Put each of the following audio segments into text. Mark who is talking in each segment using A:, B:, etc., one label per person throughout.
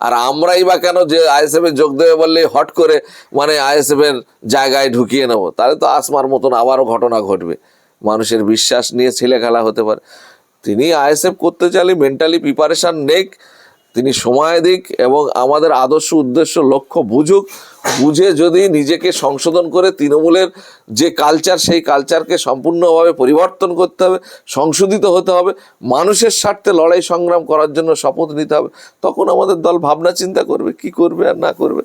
A: আর আমরাই বা কেন যে আইএসএফ এ যোগ দেবে বললে হট করে মানে আইএসএফ এর জায়গায় ঢুকিয়ে নেব। তাহলে তো আসমার মতন আবারও ঘটনা ঘটবে। মানুষের বিশ্বাস নিয়ে ছেলে খেলা হতে পারে। তিনি আইএসএফ করতে চাইলে মেন্টালি প্রিপারেশন নেক। তিনি সময় দিক এবং আমাদের আদর্শ উদ্দেশ্য লক্ষ্য বুঝুক, বুঝে যদি নিজেকে সংশোধন করে তৃণমূলের যে কালচার সেই কালচারকে সম্পূর্ণভাবে পরিবর্তন করতে হবে, সংশোধিত হতে হবে, মানুষের স্বার্থে লড়াই সংগ্রাম করার জন্য শপথ নিতে হবে, তখন আমাদের দল ভাবনা চিন্তা করবে, কি করবে আর না করবে।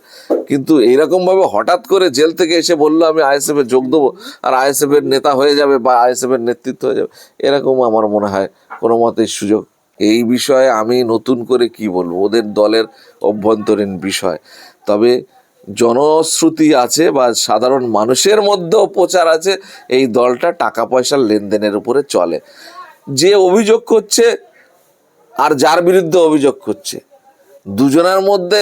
A: কিন্তু এইরকমভাবে হঠাৎ করে জেল থেকে এসে বলল, আমি আইএসএফ যোগ দেবো আর আইএসএফ এর নেতা হয়ে যাবে বা আইএসএফ এর নেতৃত্ব হয়ে যাবে। এরকম আমার মনে হয় কোনো মতেই সুযোগ এই বিষয়ে আমি নতুন করে কি বলব? ওদের দলের অভ্যন্তরীণ বিষয়। তবে জনশ্রুতি আছে বা সাধারণ মানুষের মধ্যেও প্রচার আছে, এই দলটা টাকা পয়সার লেনদেনের উপরে চলে। যে অভিযোগ করছে আর যার বিরুদ্ধে অভিযোগ করছে, দুজনের মধ্যে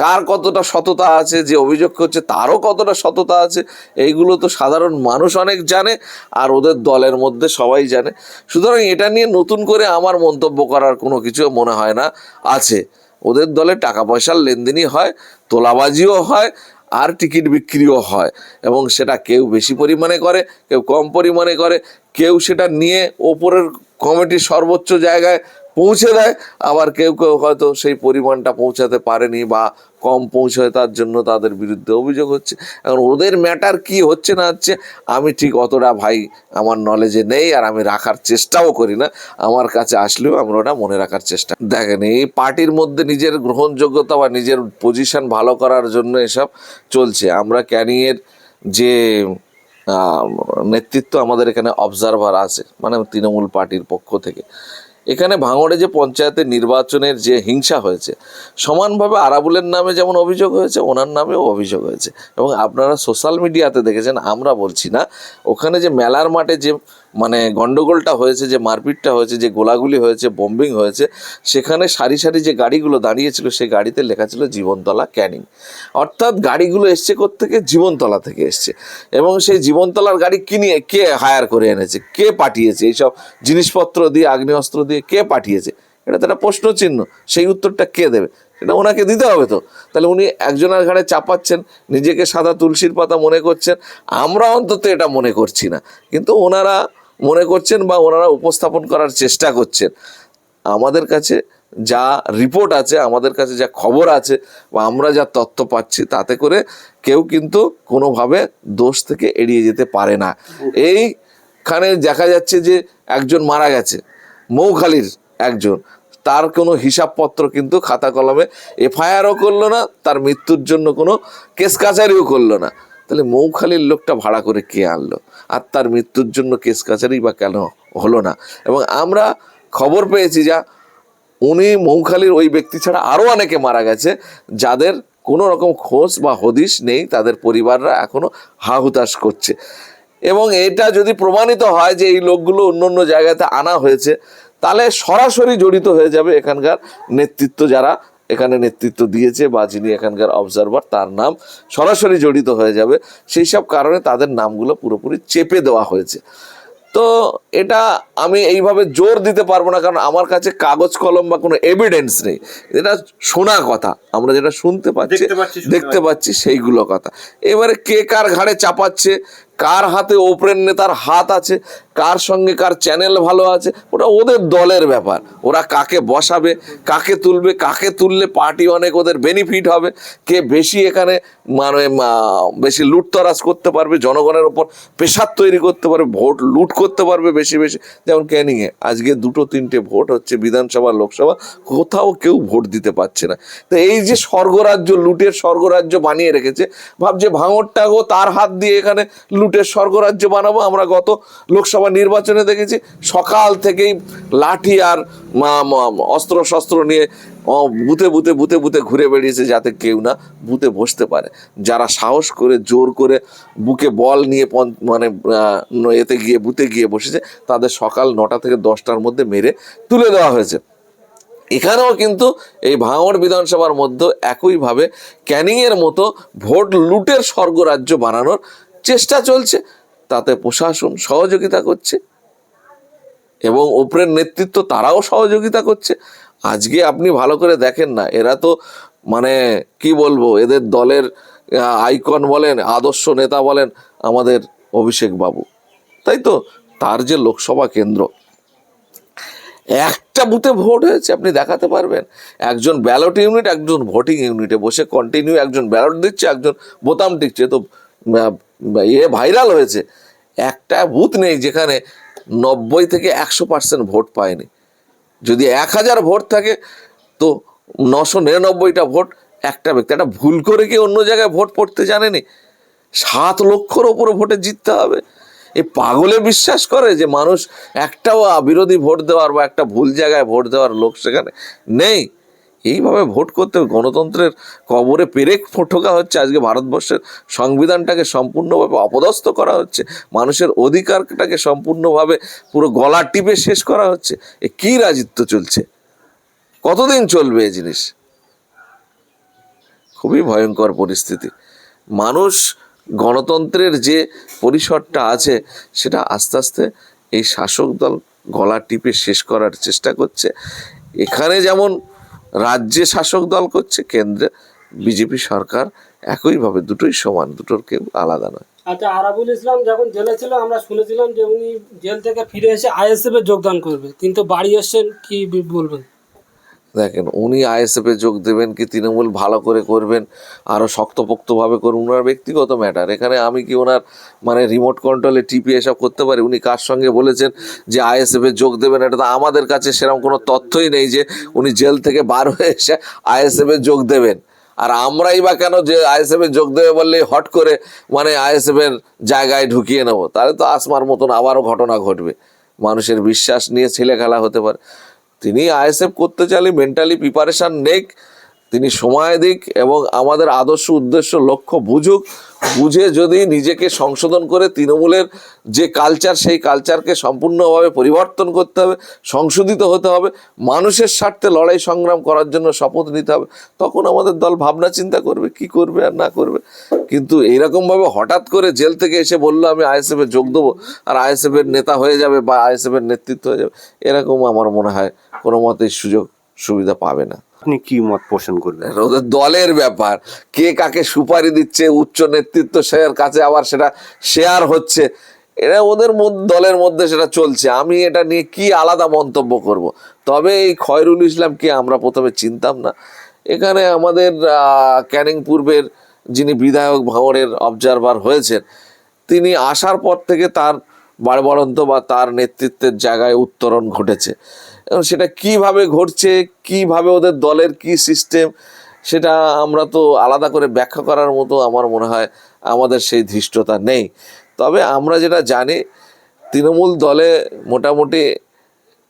A: কার কতটা সততা আছে, যে অভিযোগ করছে তারও কতটা সততা আছে, এইগুলো তো সাধারণ মানুষ অনেক জানে আর ওদের দলের মধ্যে সবাই জানে। সুতরাং এটা নিয়ে নতুন করে আমার মন্তব্য করার কোনো কিছু মনে হয় না, আছে। ওদের দলে টাকা পয়সার লেনদেনই হয়, তোলাবাজিও হয় আর টিকিট বিক্রিও হয় এবং সেটা কেউ বেশি পরিমাণে করে, কেউ কম পরিমাণে করে, কেউ সেটা নিয়ে ওপরের কমিটির সর্বোচ্চ জায়গায় পৌঁছে দেয়, আবার কেউ কেউ হয়তো সেই পরিমাণটা পৌঁছাতে পারেনি বা কম পৌঁছায় তার জন্য তাদের বিরুদ্ধে অভিযোগ হচ্ছে। এখন ওদের ম্যাটার কি হচ্ছে না হচ্ছে, আমি ঠিক অতটা ভাই আমার নলেজে নেই আর আমি রাখার চেষ্টাও করি না। আমার কাছে আসলেও আমরা ওটা মনে রাখার চেষ্টা দেখেন, এই পার্টির মধ্যে নিজের গ্রহণযোগ্যতা বা নিজের পজিশন ভালো করার জন্য এসব চলছে। আমরা ক্যানিংয়ের যে নেতৃত্ব আমাদের এখানে অবজারভার আছে মানে তৃণমূল পার্টির পক্ষ থেকে। এখানে ভাঙড়ে যে পঞ্চায়েতের নির্বাচনের যে হিংসা হয়েছে, সমানভাবে আরাবুলের নামে যেমন অভিযোগ হয়েছে, ওনার নামেও অভিযোগ হয়েছে। এবং আপনারা সোশ্যাল মিডিয়াতে দেখেছেন, আমরা বলছি না, ওখানে যে মেলার মাঠে যে মানে গন্ডগোলটা হয়েছে, যে মারপিটটা হয়েছে, যে গোলাগুলি হয়েছে বোম্বিং হয়েছে, সেখানে সারি সারি যে গাড়িগুলো দাঁড়িয়েছিল, সেই গাড়িতে লেখা ছিল জীবনতলা ক্যানিং। অর্থাৎ গাড়িগুলো এসছে থেকে জীবনতলা থেকে এসছে। এবং সেই জীবনতলার গাড়ি কিনে কে হায়ার করে এনেছে? কে পাঠিয়েছে? এইসব জিনিসপত্র দিয়ে, আগ্নেয়াস্ত্র দিয়ে কে পাঠিয়েছে? এটা তো একটা প্রশ্ন চিহ্ন সেই উত্তরটা কে দেবে? এটা ওনাকে দিতে হবে তো। তাহলে উনি একজনের ঘাড়ে চাপাচ্ছেন, নিজেকে সাদা তুলসীর পাতা মনে করছেন। আমরা অন্তত এটা মনে করছি না। কিন্তু ওনারা মনে করছেন বা ওনারা উপস্থাপন করার চেষ্টা করছেন। আমাদের কাছে যা রিপোর্ট আছে, আমাদের কাছে যা খবর আছে বা আমরা যা তথ্য পাচ্ছি, তাতে করে কেউ কিন্তু কোনোভাবে দোষ থেকে এড়িয়ে যেতে পারে না। এইখানে দেখা যাচ্ছে যে একজন মারা গেছে, মৌখালির একজন। তার কোনো হিসাবপত্র কিন্তু খাতা কলমে এফআইআরও করল না, তার মৃত্যুর জন্য কোনো কেস কাছারিও করল না। তাহলে মৌখালির লোকটা ভাড়া করে কে আনলো? আর তার মৃত্যুর জন্য কেস কাছারি বা কেন হলো না? এবং আমরা খবর পেয়েছি যা উনি মৌখালির ওই ব্যক্তি ছাড়া আরও অনেকে মারা গেছে, যাদের কোনো রকম খোঁজ বা হদিশ নেই, তাদের পরিবাররা এখনও হাহুতাশ করছে। এবং এটা যদি প্রমাণিত হয় যে এই লোকগুলো অন্য অন্য জায়গাতে আনা হয়েছে, তাহলে সরাসরি জড়িত হয়ে যাবে এখানকার নেতৃত্ব যারা এখানে নেতৃত্ব দিয়েছে বা যিনি এখানকার অবজারভার তার নাম সরাসরি জড়িত হয়ে যাবে। সেই সব কারণে তাদের নামগুলো পুরোপুরি চেপে দেওয়া হয়েছে। তো এটা আমি এইভাবে জোর দিতে পারব না কারণ আমার কাছে কাগজ কলম বা কোনো এভিডেন্স নেই। এটা শোনা কথা। আমরা যেটা শুনতে পাচ্ছি
B: দেখতে পাচ্ছি,
A: দেখতে পাচ্ছি সেইগুলো কথা। এবারে কে কার ঘাড়ে চাপাচ্ছে কার হাতে ওপরের নেতার হাত আছে? কার সঙ্গে কার চ্যানেল ভালো আছে? ওটা ওদের দলের ব্যাপার। ওরা কাকে বসাবে, কাকে তুলবে, কাকে তুললে পার্টি অনেক ওদের বেনিফিট হবে? কে বেশি এখানে মানে বেশি লুটতরাজ করতে পারবে, জনগণের ওপর প্রেশার তৈরি করতে পারবে, ভোট লুট করতে পারবে বেশি বেশি? যেমন ক্যানিংয়ে আজকে দুটো, তিনটে ভোট হচ্ছে বিধানসভা, লোকসভা, কোথাও কেউ ভোট দিতে পারছে না। তো এই যে স্বর্গরাজ্য, লুটের স্বর্গরাজ্য বানিয়ে রেখেছে, ভাবছে ভাঙরটাকেও তার হাত দিয়ে এখানে লুটের স্বর্গরাজ্য বানাবো, আমরা গত লোকসভা নির্বাচনে দেখেছি সকাল থেকেই লাঠি আর অস্ত্র শস্ত্র নিয়ে বুতে বুথে বুথে বুথে ঘুরে বেড়িয়েছে যাতে কেউ না বুথে বসতে পারে। যারা সাহস করে, জোর করে বুকে বল নিয়ে মানে এতে গিয়ে, বুথে গিয়ে বসেছে, তাদের সকাল নটা থেকে দশটার মধ্যে মেরে তুলে দেওয়া হয়েছে। এখানেও কিন্তু এই ভাঙড় বিধানসভার মধ্যে একইভাবে ক্যানিংয়ের মতো ভোট লুটের স্বর্গরাজ্য বানানোর চেষ্টা চলছে, তাতে প্রশাসন সহযোগিতা করছে এবং ওপরের নেতৃত্ব তারাও সহযোগিতা করছে। আজকে আপনি ভালো করে দেখেন না, এরা তো মানে কি বলব, এদের দলের আইকন বলেন, আদর্শ নেতা বলেন আমাদের অভিষেক বাবু। তাই তো? তার যে লোকসভা কেন্দ্র, একটা বুথে ভোট হয়েছে, আপনি দেখাতে পারবেন। একজন ব্যালট ইউনিট, একজন ভোটিং ইউনিটে বসে কন্টিনিউ একজন ব্যালট দিচ্ছে, একজন বোতাম টিকছে। তো ইয়ে ভাইরাল হয়েছে। একটা বুথ নেই যেখানে নব্বই থেকে একশো পার্সেন্ট ভোট পায়নি। যদি এক হাজার ভোট থাকে, তো নশো নিরানব্বইটা ভোট একটা ব্যক্তি, একটা ভুল করে কি অন্য জায়গায় ভোট পড়তে জানেনি? সাত লক্ষর ওপরে ভোটে জিততে হবে। এই পাগলে বিশ্বাস করে যে মানুষ একটাও বিরোধী ভোট দেওয়ার বা একটা ভুল জায়গায় ভোট দেওয়ার লোক সেখানে নেই। এইভাবে ভোট করতে গণতন্ত্রের কবরে পেরেক ঠোকা হচ্ছে। আজকে ভারতবর্ষের সংবিধানটাকে সম্পূর্ণভাবে অপদস্থ করা হচ্ছে। মানুষের অধিকারটাকে সম্পূর্ণভাবে পুরো গলা টিপে শেষ করা হচ্ছে। এ কী রাজিত্ব চলছে? কতদিন চলবে এই জিনিস? খুবই ভয়ঙ্কর পরিস্থিতি। মানুষ গণতন্ত্রের যে পরিসরটা আছে, সেটা আস্তে আস্তে এই শাসক দল গলা টিপে শেষ করার চেষ্টা করছে। এখানে যেমন রাজ্যে শাসক দল করছে, কেন্দ্রে বিজেপি সরকার একইভাবে দুটোই সমান, দুটোর কেউ আলাদা নয়।
B: আচ্ছা আরাবুল ইসলাম যখন জেলে ছিল, আমরা শুনেছিলাম যে উনি জেল থেকে ফিরে এসে আইএসএফ এ যোগদান করবে। কিন্তু বাড়ি এসছেন কি বলবেন?
A: দেখেন, উনি আইএসএফে যোগ দেবেন কি তৃণমূল ভালো করে করবেন আরও শক্তপোক্তভাবে করুন, ওনার ব্যক্তিগত ম্যাটার এখানে আমি কি ওনার মানে রিমোট কন্ট্রোলে টিপি এসব করতে পারি? উনি কার সঙ্গে বলেছেন যে আইএসএফে যোগ দেবেন? এটা তো আমাদের কাছে সেরকম কোনো তথ্যই নেই যে উনি জেল থেকে বার হয়ে এসে আইএসএফে যোগ দেবেন। আর আমরাই বা কেন যে আইএসএফে যোগ দেবে বললেই হট করে মানে আইএসএফ এর জায়গায় ঢুকিয়ে নেব? তাহলে তো আসমার মতন আবারও ঘটনা ঘটবে। মানুষের বিশ্বাস নিয়ে ছেলে খেলা হতে পারে। তিনি আইএসএফ করতে চাইলে মেন্টালি প্রিপারেশন নেক। তিনি সময় দিক এবং আমাদের আদর্শ উদ্দেশ্য লক্ষ্য বুঝুক, বুঝে যদি নিজেকে সংশোধন করে তৃণমূলের যে কালচার সেই কালচারকে সম্পূর্ণভাবে পরিবর্তন করতে হবে, সংশোধিত হতে হবে, মানুষের স্বার্থে লড়াই সংগ্রাম করার জন্য শপথ নিতে হবে, তখন আমাদের দল ভাবনা চিন্তা করবে, কি করবে আর না করবে। কিন্তু এইরকমভাবে হঠাৎ করে জেল থেকে এসে বলল, আমি আইএসএফে যোগ দেবো আর আইএসএফ এর নেতা হয়ে যাবে বা আইএসএফ এর নেতৃত্ব হয়ে যাবে, এরকম আমার মনে হয় কোনো মতেই সুযোগ সুবিধা পাবে না।
C: আপনি কি মত পোষণ করবেন?
A: ওদের দলের ব্যাপার। কে কাকে সুপারি দিচ্ছে, উচ্চ নেতৃত্ব সের কাছে আবার সেটা শেয়ার হচ্ছে। এটা ওদের দলের মধ্যে সেটা চলছে। আমি এটা নিয়ে কি আলাদা মন্তব্য করব। তবে এই খয়রুল ইসলামকে আমরা প্রথমে চিনতাম না। এখানে আমাদের ক্যানিং পূর্বের যিনি বিধায়ক ভাঙড়ের অবজারভার হয়েছেন, তিনি আসার পর থেকে তার বাড়বড়ন্ত বা তার নেতৃত্বের জায়গায় উত্তরণ ঘটেছে। এবং সেটা কীভাবে ঘটছে, কীভাবে ওদের দলের কি সিস্টেম সেটা আমরা তো আলাদা করে ব্যাখ্যা করার মতো আমার মনে হয় আমাদের সেই ধৃষ্টতা নেই। তবে আমরা যেটা জানি, তৃণমূল দলে মোটামুটি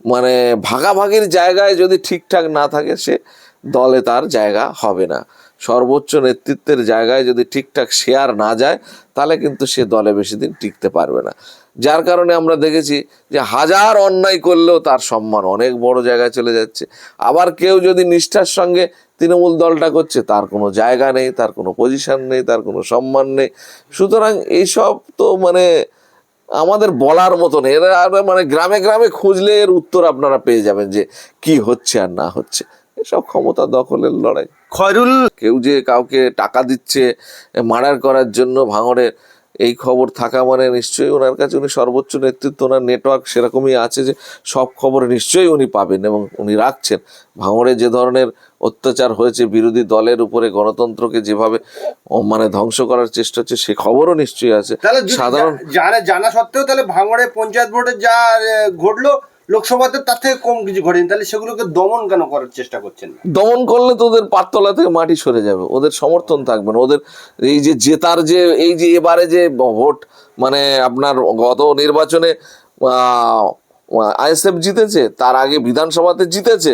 A: মানে ভাগাভাগির জায়গায় যদি ঠিকঠাক না থাকে, সে দলে তার জায়গা হবে না। সর্বোচ্চ নেতৃত্বের জায়গায় যদি ঠিকঠাক শেয়ার না যায়, তাহলে কিন্তু সে দলে বেশি দিন টিকতে পারবে না। যার কারণে আমরা দেখেছি যে হাজার অন্যায় করলেও তার সম্মান অনেক বড় জায়গায় চলে যাচ্ছে। আবার কেউ যদি নিষ্ঠার সঙ্গে তৃণমূল দলটা করছে, তার কোনো জায়গা নেই, তার কোনো পজিশন নেই, তার কোনো সম্মান নেই। সুতরাং এইসব তো মানে আমাদের বলার মতন, এরা মানে গ্রামে গ্রামে খুঁজলে এর উত্তর আপনারা পেয়ে যাবেন যে কি হচ্ছে আর না হচ্ছে। এসব ক্ষমতা দখলের লড়াই।
C: খয়রুল!
A: কেউ যে কাউকে টাকা দিচ্ছে মার্ডার করার জন্য ভাঙড়ের এই খবর থাকা মানে নিশ্চয়ই ওনার কাছে উনি সর্বোচ্চ নেতৃত্ব ওনার নেটওয়ার্ক সেরকমই আছে যে সব খবর নিশ্চয়ই উনি পাবেন এবং উনি রাখছেন। ভাঙড়ে যে ধরনের অত্যাচার হয়েছে বিরোধী দলের উপরে গণতন্ত্রকে যেভাবে মানে ধ্বংস করার চেষ্টা হচ্ছে সে খবরও নিশ্চয়ই আছে। সাধারণ
C: জানা জানা সত্ত্বেও তাহলে ভাঙড়ে পঞ্চায়েত ভোটে যা ঘটলো লোকসভাতে তার থেকে কম কিছু ঘটেনি, তাহলে সেগুলোকে দমন কেন করার চেষ্টা করছেন
A: দমন করলে তো ওদের পাততলা থেকে মাটি সরে যাবে, ওদের সমর্থন থাকবে না, ওদের এই যে জেতার যে, এই যে এবারে যে ভোট মানে আপনার গত নির্বাচনে আইএসএফ জিতেছে, তার আগে বিধানসভাতে জিতেছে,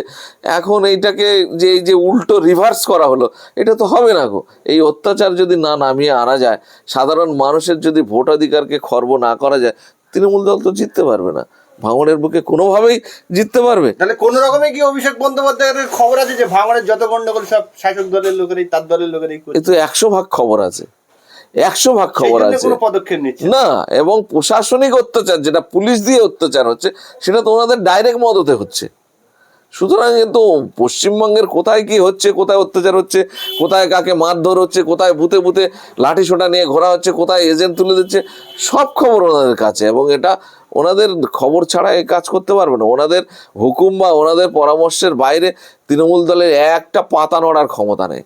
A: এখন এইটাকে যে, এই যে উল্টো রিভার্স করা হলো, এটা তো হবে না গো। এই অত্যাচার যদি না নামিয়ে আনা যায়, সাধারণ মানুষের যদি ভোটাধিকারকে খর্ব না করা যায়, তৃণমূল দল তো জিততে পারবে না। ভাঙনের বুকে কোনোভাবেই জিততে পারবে।
C: তাহলে কোন রকমে কি অভিষেক বন্দ্যোপাধ্যায়ের খবর আছে যে ভাঙড়ের যত গন্ডগোল সব শাসক দলের লোকেরই তার দলের লোকেরই করছে?
A: তো একশো ভাগ খবর আছে। একশো ভাগ খবর আছে। না। এবং প্রশাসনিক অত্যাচার যেটা পুলিশ দিয়ে অত্যাচার হচ্ছে সেটা তো ওনাদের ডাইরেক্ট মদতে হচ্ছে। সুতরাং কিন্তু পশ্চিমবঙ্গের কোথায় কি হচ্ছে কোথায় অত্যাচার হচ্ছে কোথায় কাকে মারধর হচ্ছে কোথায় বুতে বুতে লাঠি সোটা নিয়ে ঘোরা হচ্ছে কোথায় এজেন্ট তুলে দিচ্ছে সব খবর ওনাদের কাছে। এবং এটা ওনাদের খবর ছাড়া এই কাজ করতে পারবে না। ওনাদের হুকুম বা ওনাদের পরামর্শের বাইরে তৃণমূল দলের একটা পাতা নড়ার ক্ষমতা নেই।